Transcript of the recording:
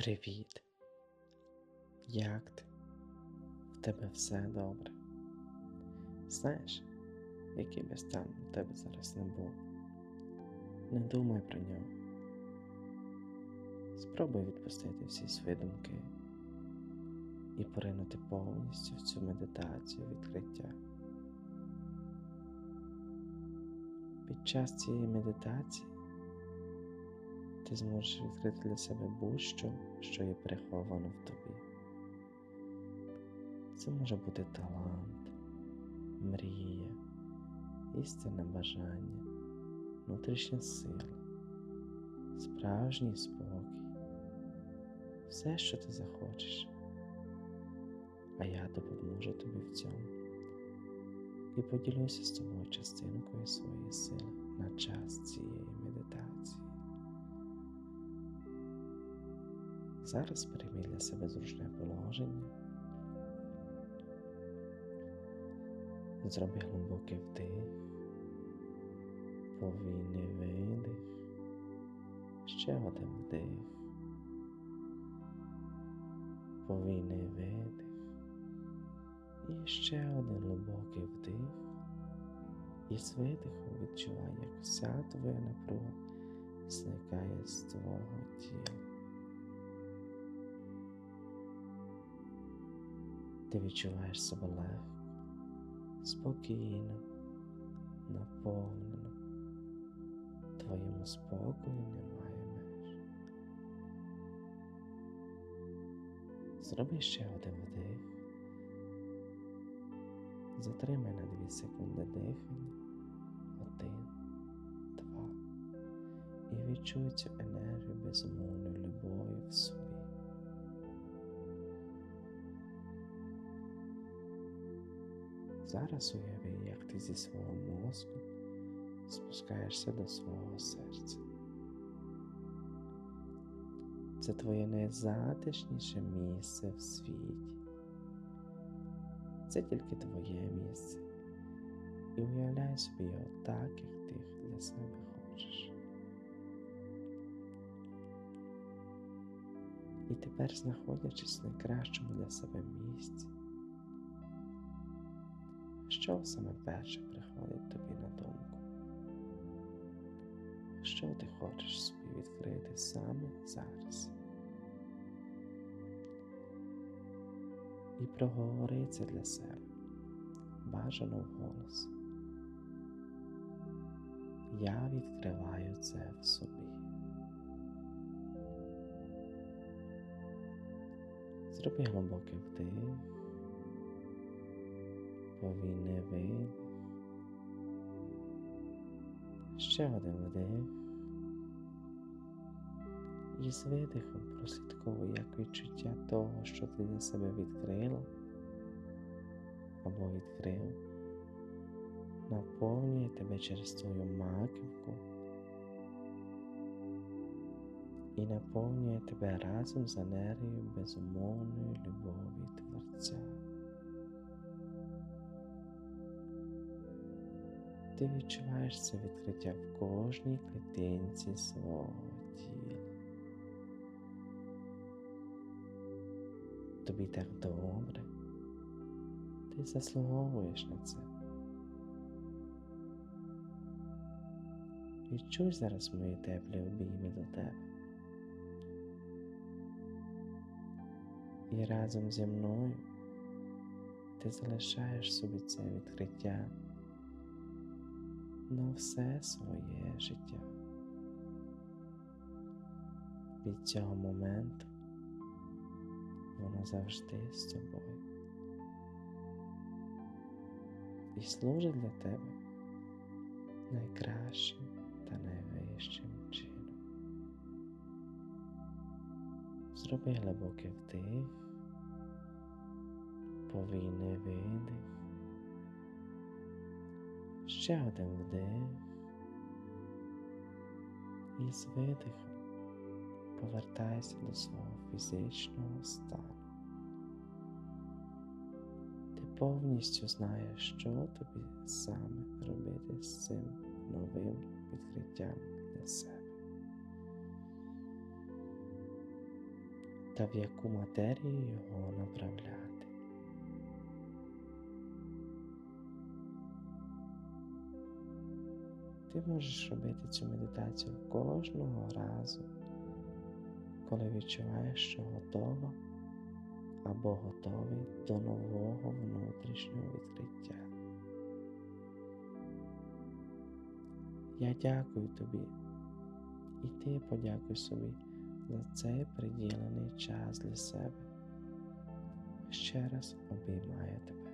Привіт! Як ти? В тебе все добре? Знаєш, який би стан у тебе зараз не був, не думай про нього. Спробуй відпустити всі свої думки і поринути повністю в цю медитацію відкриття. Під час цієї медитації ти зможеш відкрити для себе будь-що, що є приховано в тобі. Це може бути талант, мрія, істинне бажання, внутрішня сила, справжній спокій, все, що ти захочеш. А я допоможу тобі в цьому і поділюся з тобою частинкою своєї сили на час цієї Зараз прийми для себе зручне положення. Зроби глибокий вдих, повільний видих, ще один вдих, повільний видих і ще один глибокий вдих. І з видихом відчувай, як вся твоя напруга зникає з твого тіла. Ти відчуваєш себе легко, спокійно, наповнено. Твоєму спокою немає меж. Зроби ще один вдих. Затримай на 2 секунди дихання. Один, два. І відчуй цю енергію безумовної любові в собі. Зараз уяви, як ти зі свого мозку спускаєшся до свого серця. Це твоє найзатишніше місце в світі. Це тільки твоє місце. І уявляй собі його так, як ти для себе хочеш. І тепер, знаходячись в найкращому для себе місці, що саме перше приходить тобі на думку? Що ти хочеш собі відкрити саме зараз? І проговори це для себе, бажано вголос. Я відкриваю це в собі. Зроби глибокий вдих повільний видих. Ще один вдих. І з видихом прослідковуй як відчуття того, що ти для себе відкрила або відкрив, наповнює тебе через твою маківку і наповнює тебе разом з енергією безумовної любові Творця. Ти відчуваєш це відкриття в кожній клітинці свого тіла. Тобі так добре, ти заслуговуєш на це. Відчуй зараз мої теплі обійми до тебе. І разом зі мною ти залишаєш собі це відкриття на все своє життя. Від цього моменту воно завжди з тобою і служить для тебе найкращим та найвищим чином. Зроби глибокий вдих, повільний видих. Ще один вдих і з видихом повертайся до свого фізичного стану. Ти повністю знаєш, що тобі саме робити з цим новим відкриттям для себе. та в яку матерію його направляти. Ти можеш робити цю медитацію кожного разу, коли відчуваєш, що готова або готовий до нового внутрішнього відкриття. Я дякую тобі, і ти подякуй собі за цей приділений час для себе. Ще раз обіймаю тебе.